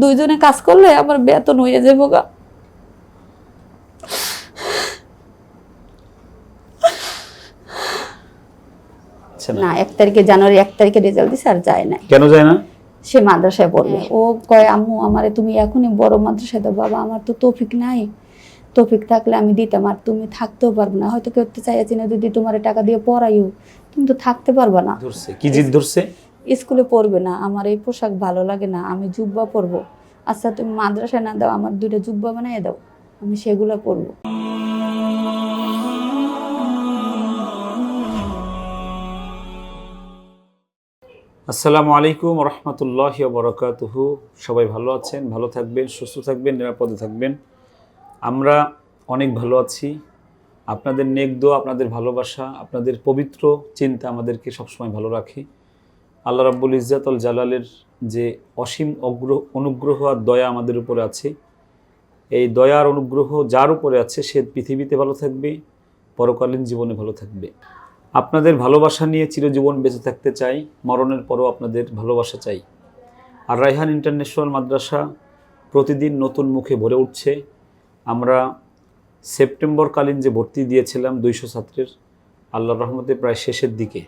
দুইজনে কাজ করলে আমার বেতন হয়ে যাব গা। আচ্ছা না। এক তারিখে জানুয়ারি এক তারিখে রেজাল্ট দিছে আর যায় না কেন যায় না? সে মাদ্রাসায় পড়বে। ও কয় আম্মু আমারে তুমি এখনই বড় মাদ্রাসায় দাও। বাবা আমার তো তৌফিক নাই। তৌফিক থাকলে আমি দিতাম আর তুমি থাকতেও পারবে না। হয়তো করতে চাইছি না যদি তোমার টাকা দিয়ে পড়াইও তুমি তো থাকতে পারবে না। ধরছে। কি জিদ ধরছে? স্কুলে পড়বে না, আমার এই পোশাক ভালো লাগে না, আমি জুব্বা পরবো। আচ্ছা তুমি মাদ্রাসায় না দাও, আমার দুইটা জুব্বা বানিয়ে দাও, আমি সেগুলো পরবো। আসসালামু আলাইকুম রহমতুল্লাহ বরকাতুহু। সবাই ভালো আছেন? ভালো থাকবেন, সুস্থ থাকবেন, নিরাপদে থাকবেন? আমরা অনেক ভালো আছি। আপনাদের নেক আপনাদের ভালোবাসা, আপনাদের পবিত্র চিন্তা আমাদেরকে সবসময় ভালো রাখে। আল্লাহ রাব্বুল ইজ্জাতুল জালালের যে অসীম অগ্রহ অনুগ্রহ আর দয়া আমাদের উপরে আছে, এই দয়ার অনুগ্রহ যার উপরে আছে, সে পৃথিবীতে ভালো থাকবে, পরকালীন জীবনে ভালো থাকবে। আপনাদের ভালোবাসা নিয়ে চিরজীবন বেঁচে থাকতে চাই, মরণের পরও আপনাদের ভালোবাসা চাই। আর রাইহান ইন্টারন্যাশনাল মাদ্রাসা প্রতিদিন নতুন মুখে ভরে উঠছে। আমরা সেপ্টেম্বরকালীন যে ভর্তি দিয়েছিলাম দুইশো ছাত্রের, আল্লাহর রহমতে প্রায় শেষের দিকে।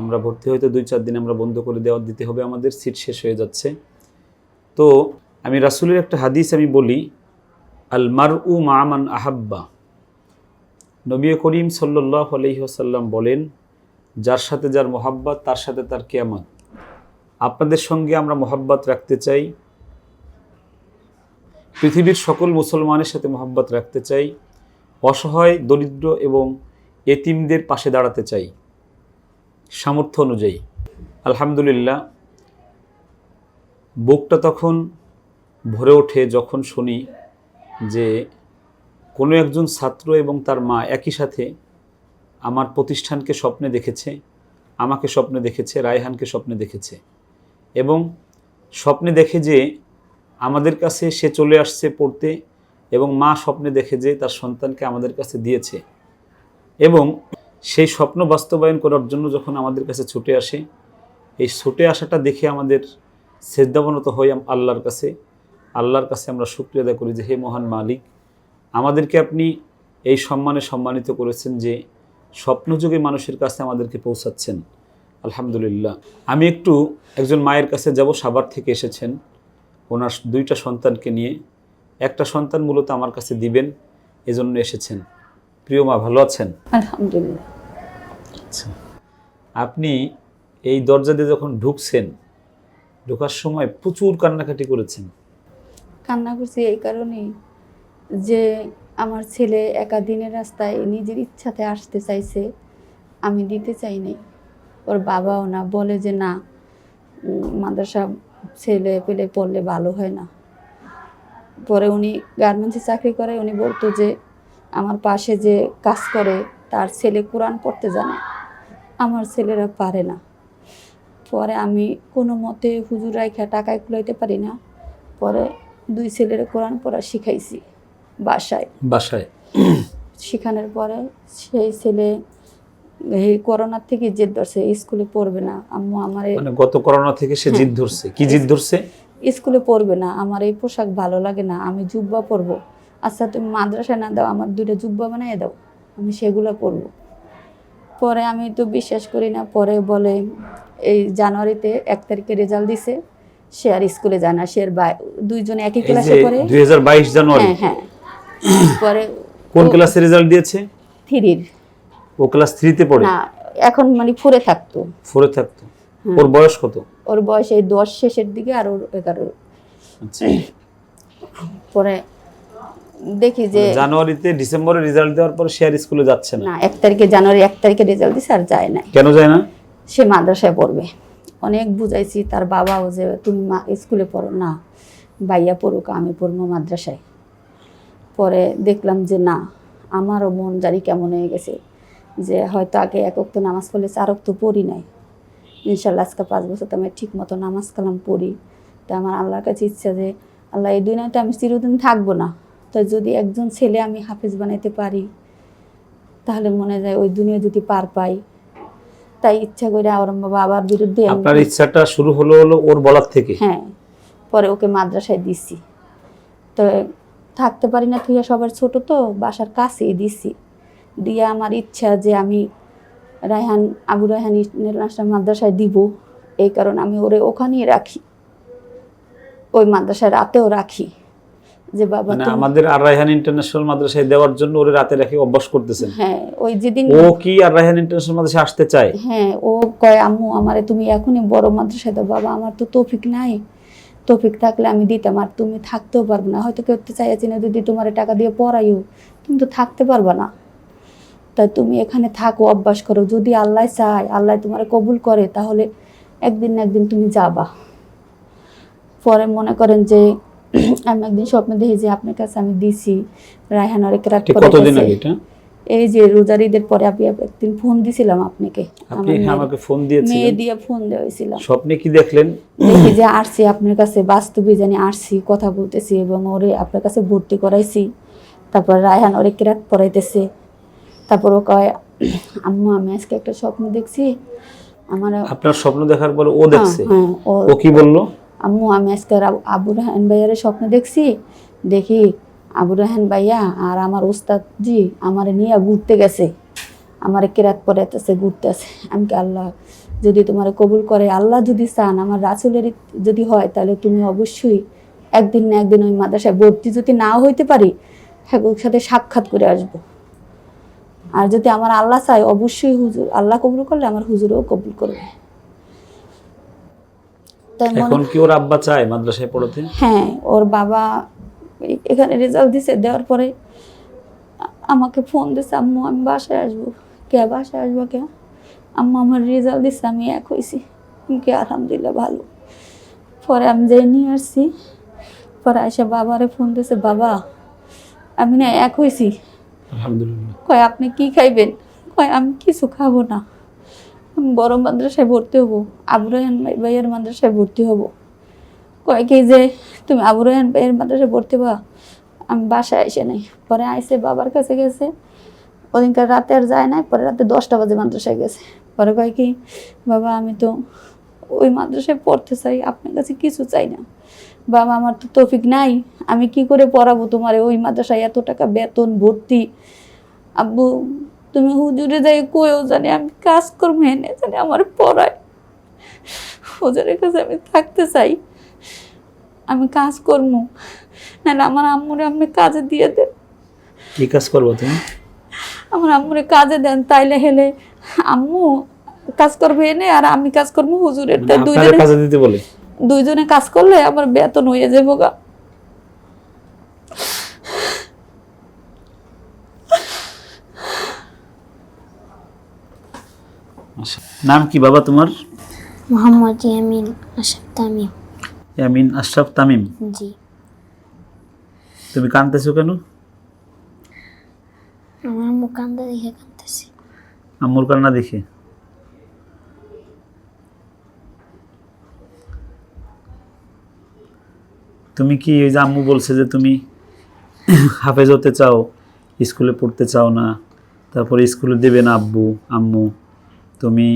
আমরা ভর্তি হইতে দুই চার দিন আমরা বন্ধ করে দেওয়া দিতে হবে, আমাদের সিট শেষ হয়ে যাচ্ছে। তো আমি রাসুলের একটা হাদিস আমি বলি, আল মার উ মামান আহাব্বা। নবী করিম সাল্লাহ আলহিহাসাল্লাম বলেন, যার সাথে যার মোহাব্বাত, তার সাথে তার কেয়ামত। আপনাদের সঙ্গে আমরা মোহাব্বত রাখতে চাই, পৃথিবীর সকল মুসলমানের সাথে মোহাব্বত রাখতে চাই, অসহায়, দরিদ্র এবং এতিমদের পাশে দাঁড়াতে চাই। সামর্থ্য অনুযায়ী। আলহামদুলিল্লাহ, বুকটা তখন ভরে ওঠে যখন শুনি যে কোনো একজন ছাত্র এবং তার মা একই সাথে আমার প্রতিষ্ঠানকে স্বপ্নে দেখেছে, আমাকে স্বপ্নে দেখেছে, রায়হানকে স্বপ্নে দেখেছে এবং স্বপ্নে দেখে যে আমাদের কাছে সে চলে আসছে পড়তে এবং মা স্বপ্নে দেখে যে তার সন্তানকে আমাদের কাছে দিয়েছে এবং সেই স্বপ্ন বাস্তবায়ন করার জন্য যখন আমাদের কাছে ছুটে আসে, এই ছুটে আসাটা দেখে আমাদের শ্রদ্ধাবনত হই আল্লাহর কাছে। আল্লাহর কাছে আমরা শুক্রিয়া আদায় করি যে, হে মহান মালিক, আমাদেরকে আপনি এই সম্মানে সম্মানিত করেছেন যে, স্বপ্নযুগে মানুষের কাছে আমাদেরকে পৌঁছাচ্ছেন। আলহামদুলিল্লাহ। আমি একটু একজন মায়ের কাছে যাব সাবার থেকে এসেছেন। ওনার দুইটা সন্তানকে নিয়ে। একটা সন্তান মূলত আমার কাছে দিবেন, এজন্য এসেছেন। প্রিয় মা ভালো আছেন? আলহামদুলিল্লাহ। আচ্ছা। আপনি এই দরজা দিয়ে যখন ঢুকছেন ঢোকার সময় প্রচুর কান্নাকাটি করেছেন। কান্না করছি এই কারণেই যে আমার ছেলে একা দিনের রাস্তায় নিজের ইচ্ছাতে আসতে চাইছে আমি দিতে চাই নাই। ওর বাবাও না বলে যে না মাদ্রাসা ছেলে পেলে পড়লে ভালো হয় না। পরে উনি গার্মেন্টসে চাকরি করে উনি বলতো যে আমার পাশে যে কাজ করে তার ছেলে কোরআন পড়তে জানে। আমার ছেলেরা পারে না। পরে আমি কোনো মতে হুজুর রাইখা টাকায় কুলাইতে পারি না। পরে দুই ছেলের কোরআন পড়া শিখাইছি বাসায়। বাসায়। শেখানোর পরে সেই ছেলে এই করোনার থেকে জেদ ধরছে স্কুলে পড়বে না। আম্মু আমার মানে গত করোনা থেকে সে জিদ ধরছে। কি জিদ ধরছে? স্কুলে পড়বে না আমার এই পোশাক ভালো লাগে না আমি জুব্বা পরবো। আচ্ছা তুমি মাদ্রাসা না দাও আমার দুইটা জুব্বা বানিয়ে দাও আমি সেগুলো পরবো। পরে আমি তো বিশ্বাস করি না পরে বলে এই জানুয়ারিতে এক তারিখে রেজাল্ট দিছে সে আর স্কুলে যায় না সে আর দুইজনে একই ক্লাসে পড়ে। জানুয়ারি? হ্যাঁ হ্যাঁ। পরে কোন ক্লাসে রেজাল্ট দিয়েছে? থ্রির। ও ক্লাস থ্রিতে পড়ে? না এখন মানে ফুরে থাকতো। ফোরে থাকতো? হ্যাঁ। ওর বয়স কত? ওর বয়স এই দশ শেষের দিকে আর ওর এগারো। আচ্ছা। পরে দেখি যে জানুয়ারিতে ডিসেম্বরে রেজাল্ট দেওয়ার পর সে আর স্কুলে যাচ্ছে না। না এক তারিখে জানুয়ারি এক তারিখে রেজাল্ট দিছে আর যায় না। কেন যায় না? সে মাদ্রাসায় পড়বে। অনেক বুঝাইছি তার বাবাও যে তুমি মা স্কুলে পড়ো। না ভাইয়া পড়ুক আমি পড়ব মাদ্রাসায়। পরে দেখলাম যে না আমারও মন জারি কেমন হয়ে গেছে। যে হয়তো আগে এক তো নামাজ পড়লে চারক তো পড়ি নাই। ইনশাল্লাহ আজকে পাঁচ বছর তো আমি ঠিক মতো নামাজ কালাম পড়ি। তা আমার আল্লাহর কাছে ইচ্ছা যে আল্লাহ এই দুনিয়াতে আমি চিরদিন থাকব না। তো যদি একজন ছেলে আমি হাফিজ বানাইতে পারি তাহলে মনে যায় ওই দুনিয়া যদি পার পাই। তাই ইচ্ছা করে আমার বাবার বিরুদ্ধে আপনার ইচ্ছাটা শুরু হলো হলো ওর বলার থেকে? হ্যাঁ পরে ওকে মাদ্রাসায় দিছি। তো থাকতে পারি না তুই সবার ছোট তো বাসার কাছেই দিছি। দিয়ে আমার ইচ্ছা যে আমি রায়হান আবু রায়হান ইন্টারন্যাশনাল মাদ্রাসায় দিব। এই কারণে আমি ওরে ওখানেই রাখি। ওই মাদ্রাসায় রাতেও রাখি। যে বাবা মানে আমাদের আর রায়হান ইন্টারন্যাশনাল মাদ্রাসায় দেওয়ার জন্য ওরে রাতে রেখে অভ্যাস করতেছেন। হ্যাঁ ওই যেদিন ও কি আর রায়হান ইন্টারন্যাশনাল মাদ্রাসায় আসতে চায়? হ্যাঁ ও কয় আম্মু আমারে তুমি এখনই বড় মাদ্রাসায় দাও বাবা আমার তো তৌফিক নাই। তৌফিক থাকলে আমি দিতাম আর তুমি থাকতেও পারবে না। হয়তো করতে চাইছি না যদি তোমার টাকা দিয়ে পড়াইও তুমি তো থাকতে পারবে না। তাই তুমি এখানে থাকো অভ্যাস করো। যদি আল্লাহ চায় আল্লাহ তোমার কবুল করে তাহলে একদিন না একদিন তুমি যাবা। পরে মনে করেন যে আমি একদিন স্বপ্ন দেখি যে আপনার কাছে আমি দিছি। রায়হান অনেক রাত পরে কতদিন। আগে এটা? এই যে রোজার ঈদের পরে আমি একদিন ফোন দিছিলাম আপনাকে। আপনি আমাকে ফোন দিয়েছিলেন? মেয়ে দিয়ে ফোন দেওয়া হয়েছিল স্বপ্নে কি দেখলেন? দেখি যে আসছি আপনার কাছে বাস্তবে জানি আসছি কথা বলতেছি এবং ওরে আপনার কাছে ভর্তি করাইছি। তারপর রায়হান ওরে কেরাত পড়াইতেছে। তারপর ও কয় আম্মু আমি আজকে একটা স্বপ্ন দেখছি। আমার আপনার স্বপ্ন দেখার পরে ও দেখছে? হ্যাঁ, হ্যাঁ, ও কি বলল? আম্মু, আমি আজকে আব- রাহান ভাইয়ার স্বপ্ন দেখছি। দেখি আবু রাহান ভাইয়া আর আমার উস্তাদ জি আমার নিয়ে ঘুরতে গেছে। আমার কেরাত পড়াইতেছে ঘুরতেছে। আমি কি, আল্লাহ, যদি তোমার কবুল করে, আল্লাহ যদি চান, আমার রাসুলের যদি হয়, তাহলে তুমি অবশ্যই একদিন না একদিন ওই মাদ্রাসায় ভর্তি যদি নাও হইতে পারি হ্যাঁ ওর সাথে সাক্ষাৎ করে আসব। আর যদি আমার আল্লাহ চায়, অবশ্যই হুজুর, আল্লাহ কবুল করলে আমার হুজুরও কবুল করবে। এখন কি ওর আব্বা চায় মাদ্রাসায় পড়াতে? হ্যাঁ ওর বাবা এখানে রেজাল্ট দিছে দেওয়ার পরে আমাকে ফোন দিছে আম্মু আমি বাসায় আসব। কে বাসায় আসব কে? আম্মু আমার রেজাল্ট দিছে আমি এক হয়েছি কে আলহামদুলিল্লাহ ভালো। পরে আমি যাই নিয়ে আসছি পরে এসে বাবারে ফোন দিছে বাবা আমি না এক হয়েছি আলহামদুলিল্লাহ। কয় আপনি কি খাইবেন? কয় আমি কিছু খাব না। বড় মাদ্রাসায় ভর্তি হব। আবু রায়হান ভাই- ভাইয়ের মাদ্রাসায় ভর্তি হব। কয় কি যে তুমি আবু রায়হান ভাইয়ের মাদ্রাসায় ভর্তি হবা? আমি বাসায় এসে নাই। পরে আইসে বাবার কাছে গেছে। ওদিনকার রাতে আর যায় নাই, পরে রাতে দশটা বাজে মাদ্রাসায় গেছে। পরে কয় কি, বাবা, আমি তো ওই মাদ্রাসায় পড়তে চাই, আপনার কাছে কিছু চাই না। বাবা, আমার তো তৌফিক নাই, আমি কি করে পড়াবো তোমার? ওই মাদ্রাসায় এত টাকা বেতন, ভর্তি। আব্বু তুমি হুজুরে যাই কয়েও জানি আমি কাজ করব এনে জানি আমার পড়ায়। হুজুরের কাছে আমি থাকতে চাই আমি কাজ করব। নাহলে আমার আম্মুরে আপনি কাজে দিয়ে দেন। কি কাজ করব তুমি? আমার আম্মুরে কাজে দেন তাইলে হেলে আম্মু কাজ করবে এনে আর আমি কাজ করব হুজুরের তাই দুইজনে। কাজে দিতে বলে? দুইজনে কাজ করলে আমার বেতন হয়ে যাব গা আচ্ছা। নাম কি বাবা তোমার? মোহাম্মদ ইয়ামিন আশাফ তামিম। আমিন আশরাফ তামিম? জি। তুমি কানতেছো কেন? আমার মুখ কান্দা দেখে কান্দতেছি আম্মুর কান্না দেখে? তুমি কি ওই যে আম্মু বলছে যে তুমি হাফেজ হতে চাও স্কুলে পড়তে চাও না তারপরে স্কুলে দেবে না আব্বু আম্মু? তুমি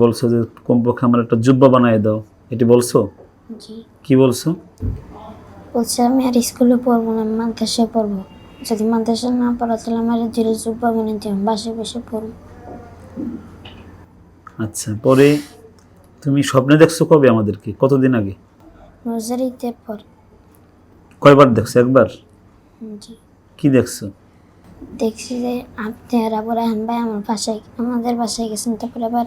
বলছো যে কমপক্ষে আমার একটা জুব্বা বানিয়ে দাও। এটি বলছো? কি বলছো? বলছে আমি আর স্কুলে পড়ব না মাদ্রাসায় পড়ব। যদি মাদ্রাসায় না পড়া তাহলে আমার জিরো জুব্বা বানিয়ে দিও বাসে বসে পড়ব। আচ্ছা পরে তুমি স্বপ্নে দেখছ কবে আমাদেরকে? কতদিন আগে? রোজার ঈদের পর। কয়বার দেখছ? একবার? জি। কি দেখছ? দেখছি যে আপনি আর আবু রাহান ভাই আমার বাসায় আমাদের বাসায় গেছেন তারপরে আবার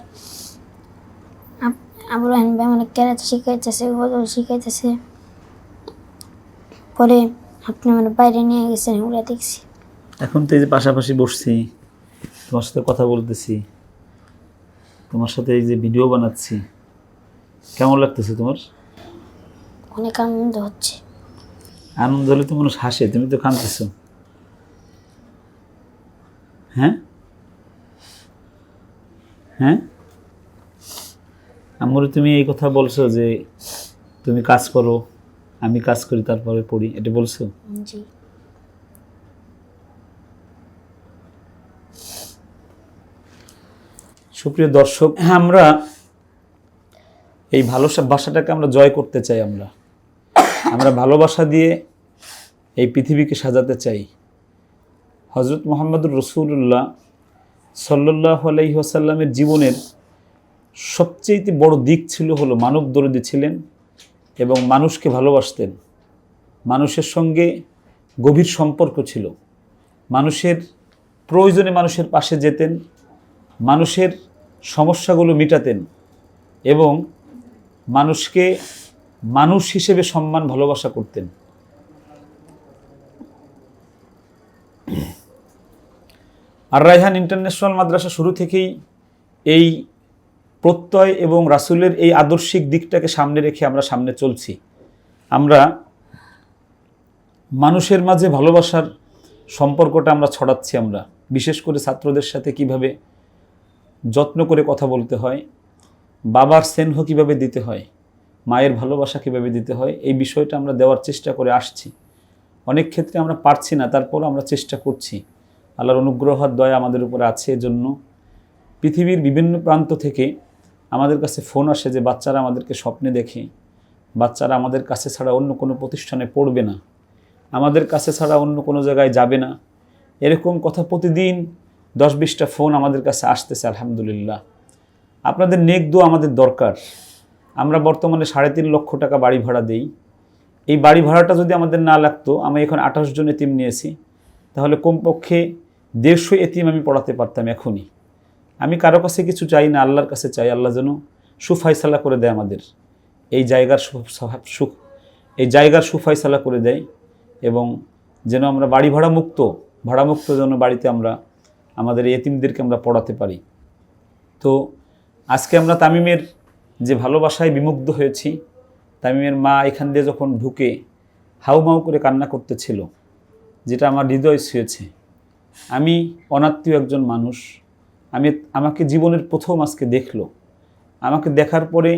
আপ- আবু ভাই আমার ক্যারাত শিখাইতেছে গজল শিখাইতেছে। পরে আপনি আমার বাইরে নিয়ে গেছেন ওগুলো দেখছি। এখন তো এই যে পাশাপাশি বসছি তোমার সাথে কথা বলতেছি। তোমার সাথে এই যে ভিডিও বানাচ্ছি কেমন লাগতেছে তোমার? অনেক আনন্দ হচ্ছে। আনন্দ হলে তো মানুষ হাসে তুমি তো কাঁদতেছো। হ্যাঁ? হ্যাঁ? আম্মুরে তুমি এই কথা বলছো যে তুমি কাজ করো আমি কাজ করি তারপরে পড়ি এটা বলছো? জি। সুপ্রিয় দর্শক হ্যাঁ আমরা এই ভালোবাসাটাকে আমরা জয় করতে চাই আমরা। আমরা ভালোবাসা দিয়ে এই পৃথিবীকে সাজাতে চাই। হজরত মোহাম্মদুর রসুল্লাহ সাল্লাহ আলাইসাল্লামের জীবনের সবচেয়ে বড় দিক ছিল হলো মানব দরদি ছিলেন এবং মানুষকে ভালোবাসতেন। মানুষের সঙ্গে গভীর সম্পর্ক ছিল। মানুষের প্রয়োজনে মানুষের পাশে যেতেন, মানুষের সমস্যাগুলো মিটাতেন এবং মানুষকে মানুষ হিসেবে সম্মান, ভালোবাসা করতেন। আর রায়হান ইন্টারন্যাশনাল মাদ্রাসা শুরু থেকেই এই প্রত্যয় এবং রাসূলের এই আদর্শিক দিকটাকে সামনে রেখে আমরা সামনে চলছি। আমরা মানুষের মাঝে ভালোবাসার সম্পর্কটা আমরা ছড়াচ্ছি আমরা। বিশেষ করে ছাত্রদের সাথে কীভাবে যত্ন করে কথা বলতে হয়, বাবার স্নেহ কীভাবে দিতে হয়, মায়ের ভালোবাসা কীভাবে দিতে হয়, এই বিষয়টা আমরা দেওয়ার চেষ্টা করে আসছি। অনেক ক্ষেত্রে আমরা পারছি না তারপর আমরা চেষ্টা করছি। আল্লাহর অনুগ্রহ দয়া আমাদের উপরে আছে এজন্য। পৃথিবীর বিভিন্ন প্রান্ত থেকে আমাদের কাছে ফোন আসে যে বাচ্চারা আমাদেরকে স্বপ্নে দেখে। বাচ্চারা আমাদের কাছে ছাড়া অন্য কোনো প্রতিষ্ঠানে পড়বে না। আমাদের কাছে ছাড়া অন্য কোনো জায়গায় যাবে না। এরকম কথা প্রতিদিন দশ বিশটা ফোন আমাদের কাছে আসতেছে, আলহামদুলিল্লাহ। আপনাদের নেক দোয়া আমাদের দরকার। আমরা বর্তমানে সাড়ে তিন লক্ষ টাকা বাড়ি ভাড়া দেই। এই বাড়ি ভাড়াটা যদি আমাদের না লাগতো, আমি এখন আঠাশ জন এতিম নিয়েছি। তাহলে কমপক্ষে দেড়শো এতিম আমি পড়াতে পারতাম এখনই। আমি কারও কাছে কিছু চাই না, আল্লাহর কাছে চাই, আল্লাহ যেন সুফাইসালা করে দেয় আমাদের। এই জায়গার সুখ এই জায়গার সুফাইসালা করে দেয় এবং যেন আমরা বাড়ি ভাড়া মুক্ত ভাড়া মুক্ত যেন বাড়িতে আমরা, আমাদের এতিমদেরকে আমরা পড়াতে পারি। তো আজকে আমরা তামিমের যে ভালোবাসায় বিমুগ্ধ হয়েছি, তামিমের মা এখান দিয়ে যখন ঢুকে হাউমাউ করে কান্না করতেছিল, যেটা আমার হৃদয় ছুঁয়েছে। আমি অনাত্মীয় একজন মানুষ। আমি আমাকে জীবনের প্রথম আজকে দেখল। আমাকে দেখার পরে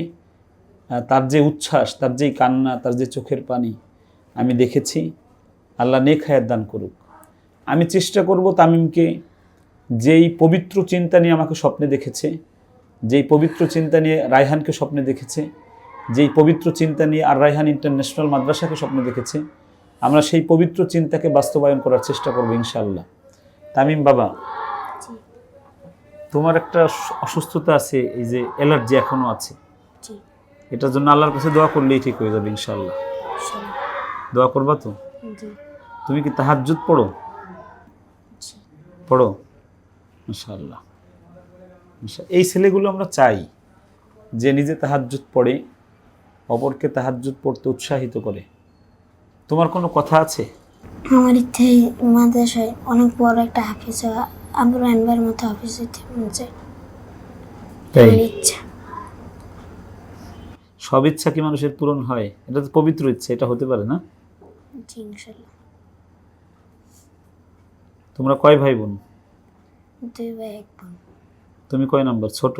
তার যে উচ্ছ্বাস, তার যেই কান্না, তার যে চোখের পানি, আমি দেখেছি, আল্লাহ নেক হায়াত দান করুক। আমি চেষ্টা করব তামিমকে যেই পবিত্র চিন্তা নিয়ে আমাকে স্বপ্নে দেখেছে, যেই পবিত্র চিন্তা নিয়ে রায়হানকে স্বপ্নে দেখেছে, যেই পবিত্র চিন্তা নিয়ে আর রায়হান ইন্টারন্যাশনাল মাদ্রাসাকে স্বপ্নে দেখেছে, আমরা সেই পবিত্র চিন্তাকে বাস্তবায়ন করার চেষ্টা করব ইনশাআল্লাহ। তামিম বাবা তোমার একটা অসুস্থতা আছে এই যে অ্যালার্জি এখনও আছে। এটার জন্য আল্লাহর কাছে দোয়া করলেই ঠিক হয়ে যাবে ইনশাল্লাহ। দোয়া করবা তো? তুমি কি তাহাজ্জুদ পড়ো? পড়ো? ইনশাল্লাহ এই ছেলেগুলো আমরা চাই যে নিজে তাহাজ্জুদ পড়ে অপরকে তাহাজ্জুদ পড়তে উৎসাহিত করে। তোমার কোনো কথা আছে? আমার ইচ্ছে মাদ্রাসায় অনেক বড় একটা হাফিজ হওয়া আবুর আনবার মতো হাফিজ হইতে মন আমার ইচ্ছা। সব ইচ্ছা কি মানুষের পূরণ হয়? এটা তো পবিত্র ইচ্ছা এটা হতে পারে না? জি তোমরা কয় ভাই বোন? দুই ভাই এক বোন। তুমি কয় নাম্বার? ছোট?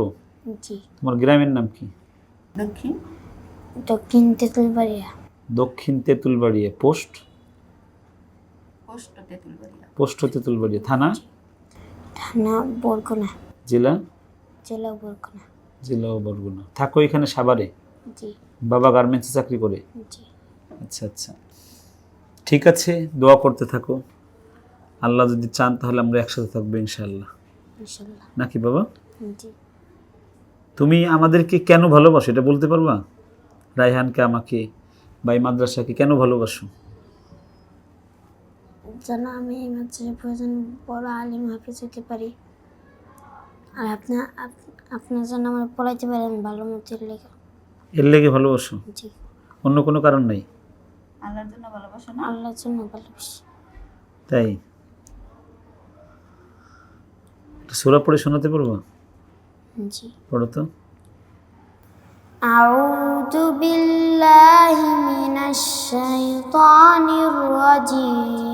জি। তোমার গ্রামের নাম কি? দক্ষিণ? দক্ষিণ তেঁতুলবাড়িয়া। দক্ষিণ Tentulbaria post? Post Tentulbaria. Post Tentulbaria থানা? থানা বরগুনা। জেলা? জেলা বরগুনা। জেলা বরগুনা। থাকো এখানে সাভারে? জি। বাবা গার্মেন্টসে চাকরি করে? জি। আচ্ছা আচ্ছা। ঠিক আছে দোয়া করতে থাকো। আল্লাহ যদি চান তাহলে আমরা একসাথে থাকব ইনশাআল্লাহ। ইনশাল্লাহ নাকি বাবা? জি। তুমি আমাদেরকে কেন ভালোবাসো এটা বলতে পারবা? রায়হানকে আমাকে বা এই মাদ্রাসাকে কেন ভালোবাসো? যেন আমি এই মাদ্রাসায় প্রয়োজন বড় আলিম হাফিজ হতে পারি আর আপনার আপ- আপনার জন্য আমার পড়াইতে পারেন ভালো মতো লেখা এর লেগে ভালোবাসো জি অন্য কোনো কারণ নাই আল্লাহর জন্য ভালোবাসা না আল্লাহর জন্য ভালোবাসি তাই সুরা পড়ে শোনাতে পারবো জি পড়ো তো أعوذ بالله من الشيطان الرجيم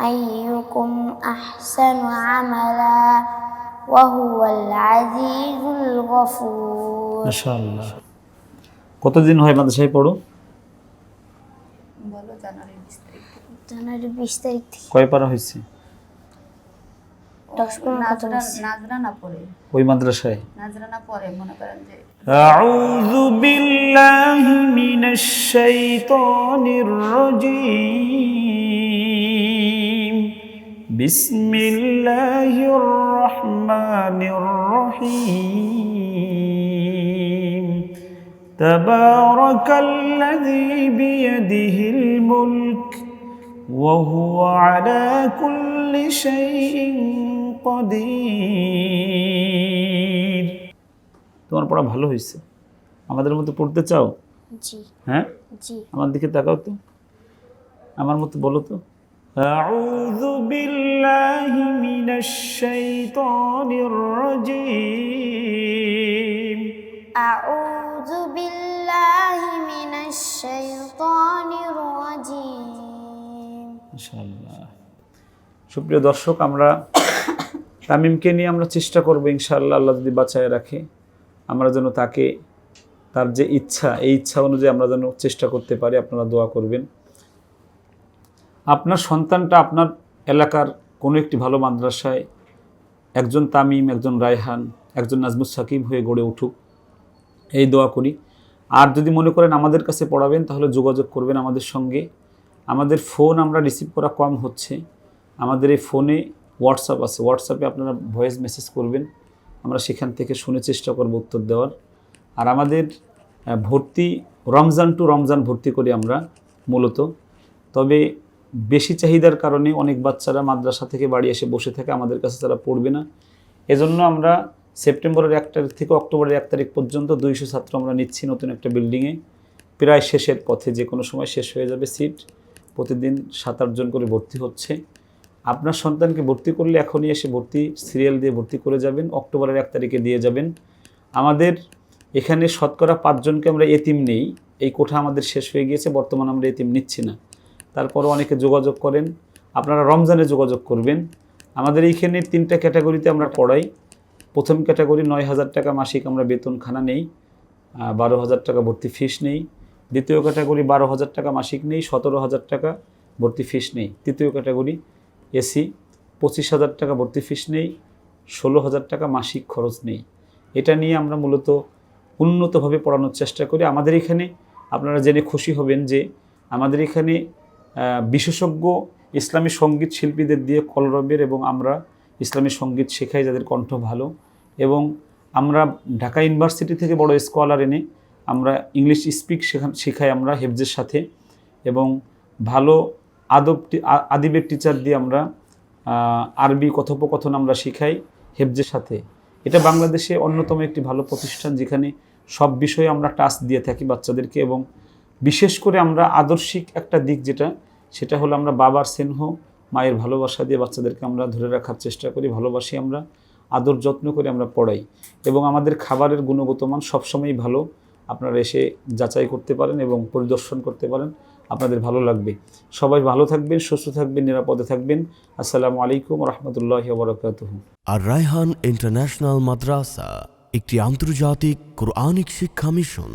أيكم أحسن عملا وهو العزيز الغفور মাশাআল্লাহ কতদিন হয় মাদ্রাসায় পড়ো বলো জানুয়ারি বিশ তারিখ জানুয়ারি বিশ তারিখ থেকে কয় পারা হয়েছে দশ পনেরো কত নাজরা মাস? নাজরা না পড়ে ওই মাদ্রাসায় নাজরা না পড়ে মনে করেন যে أعوذ بالله من الشيطان الرجيم بسم الله الرحمن الرحيم تبارك الذي بيده الملك وهو على كل شيء قدير তোমার পড়া ভালো হয়েছে আমাদের মতো পড়তে চাও জি হ্যাঁ জি আমার দিকে তাকাও তো আমার মতো বলো তো أعوذ بالله من الشيطان الرجيم أعوذ بالله من الشيطان الرجيم ইনশাআল্লাহ সুপ্রিয় দর্শক আমরা তামিমকে নিয়ে আমরা চেষ্টা করবো ইনশাআল্লাহ আল্লাহ যদি বাঁচায় রাখে আমরা যেন তাকে তার যে ইচ্ছা এই ইচ্ছা অনুযায়ী আমরা যেন চেষ্টা করতে পারি আপনারা দোয়া করবেন আপনার সন্তানটা আপনার এলাকার কোনো একটি ভালো মাদ্রাসায়, একজন তামিম, একজন রায়হান, একজন নাজমুস সাকিব হয়ে গড়ে উঠুক, এই দোয়া করি। আর যদি মনে করেন আমাদের কাছে পড়াবেন, তাহলে যোগাযোগ করবেন আমাদের সঙ্গে। আমাদের ফোন আমরা রিসিভ করা কম হচ্ছে। আমাদের এই ফোনে হোয়াটসঅ্যাপ আছে। হোয়াটসঅ্যাপে আপনারা ভয়েস মেসেজ করবেন। আমরা সেখান থেকে শুনে চেষ্টা করব উত্তর দেওয়ার। আর আমাদের ভর্তি, রমজান টু রমজান ভর্তি করি আমরা মূলত। তবে বেশি চাহিদার কারণে অনেক বাচ্চারা মাদ্রাসা থেকে বাড়ি এসে বসে থাকে, আমাদের কাছে তারা পড়বে না। এজন্য আমরা সেপ্টেম্বরের এক তারিখ থেকে অক্টোবরের এক তারিখ পর্যন্ত দুইশো ছাত্র আমরা নিচ্ছি নতুন একটা বিল্ডিংয়ে। প্রায় শেষের পথে যে কোনো সময় শেষ হয়ে যাবে সিট। প্রতিদিন সাত আটজন করে ভর্তি হচ্ছে। আপনার সন্তানকে ভর্তি করলে এখনই এসে ভর্তি, সিরিয়াল দিয়ে ভর্তি করে যাবেন, অক্টোবরের এক তারিখে দিয়ে যাবেন। আমাদের এখানে শতকরা পাঁচজনকে আমরা এতিম নেই। এই কোঠা আমাদের শেষ হয়ে গিয়েছে, বর্তমানে আমরা এতিম নিচ্ছি না। তারপরও অনেকে যোগাযোগ করেন। আপনারা রমজানে যোগাযোগ করবেন। আমাদের এইখানে তিনটা ক্যাটাগরিতে আমরা পড়াই। প্রথম ক্যাটাগরি নয় হাজার টাকা মাসিক আমরা বেতন খানা নেই বারো হাজার টাকা ভর্তি ফিস নেই। দ্বিতীয় ক্যাটাগরি বারো হাজার টাকা মাসিক নেই, সতেরো হাজার টাকা ভর্তি ফিস নেই। তৃতীয় ক্যাটাগরি এসি, পঁচিশ হাজার টাকা ভর্তি ফিস নেই, ষোলো হাজার টাকা মাসিক খরচ নেই। এটা নিয়ে আমরা মূলত উন্নতভাবে পড়ানোর চেষ্টা করি। আমাদের এখানে আপনারা জেনে খুশি হবেন যে আমাদের এখানে বিশেষজ্ঞ ইসলামী সংগীত শিল্পীদের দিয়ে কলরবের এবং আমরা ইসলামী সংগীত শেখাই যাদের কণ্ঠ ভালো। এবং আমরা ঢাকা ইউনিভার্সিটি থেকে বড় স্কলার এনে আমরা ইংলিশ স্পিক শেখা শেখাই আমরা হেফজের সাথে। এবং ভালো আদব আদিবের টিচার দিয়ে আমরা আরবি কথোপকথন আমরা শেখাই হেফজের সাথে। এটা বাংলাদেশে অন্যতম একটি ভালো প্রতিষ্ঠান যেখানে সব বিষয়ে আমরা টাচ দিয়ে থাকি বাচ্চাদেরকে এবং বিশেষ করে আমরা আদর্শিক একটা দিক যেটা, সেটা হলো আমরা বাবার স্নেহ, মায়ের ভালোবাসা দিয়ে বাচ্চাদেরকে আমরা ধরে রাখার চেষ্টা করি, ভালোবাসি আমরা, আদর যত্ন করে আমরা পড়াই। এবং আমাদের খাবারের গুণগত মান সবসময়ই ভালো। আপনারা এসে যাচাই করতে পারেন এবং পরিদর্শন করতে পারেন, আপনাদের ভালো লাগবে। সবাই ভালো থাকবেন, সুস্থ থাকবেন, নিরাপদে থাকবেন। আসসালামু আলাইকুম রহমতুল্লাহ বরকাতহ আর রায়হান ইন্টারন্যাশনাল মাদ্রাসা, একটি আন্তর্জাতিক কোরআনিক শিক্ষা মিশন।